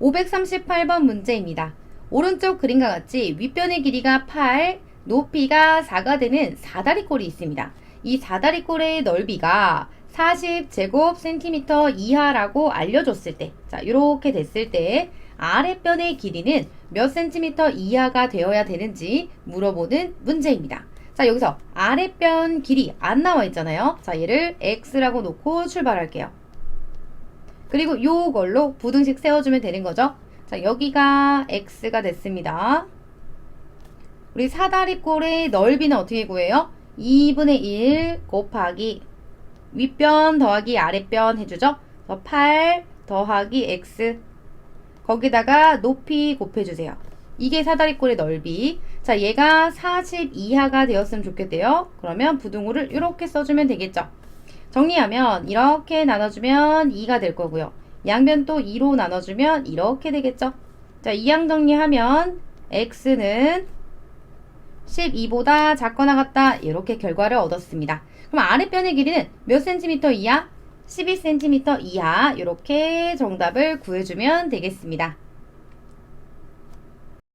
538번 문제입니다. 오른쪽 그림과 같이 윗변의 길이가 8, 높이가 4가 되는 사다리꼴이 있습니다. 이 사다리꼴의 넓이가 40제곱센티미터 이하라고 알려줬을 때, 자, 이렇게 됐을 때, 아랫변의 길이는 몇 센티미터 이하가 되어야 되는지 물어보는 문제입니다. 자, 여기서 아랫변 길이 안 나와 있잖아요. 자, 얘를 x라고 놓고 출발할게요. 그리고 요걸로 부등식 세워주면 되는 거죠. 자, 여기가 x가 됐습니다. 우리 사다리꼴의 넓이는 어떻게 구해요? 2분의 1 곱하기 윗변 더하기 아랫변 해주죠. 그래서 8 더하기 x 거기다가 높이 곱해주세요. 이게 사다리꼴의 넓이. 자, 얘가 40 이하가 되었으면 좋겠대요. 그러면 부등호를 이렇게 써주면 되겠죠. 정리하면 이렇게 나눠주면 2가 될 거고요. 양변 또 2로 나눠주면 이렇게 되겠죠. 자, 이양 정리하면 x는 12보다 작거나 같다 이렇게 결과를 얻었습니다. 그럼 아랫변의 길이는 몇 센티미터 이하? 12cm 이하 이렇게 정답을 구해주면 되겠습니다.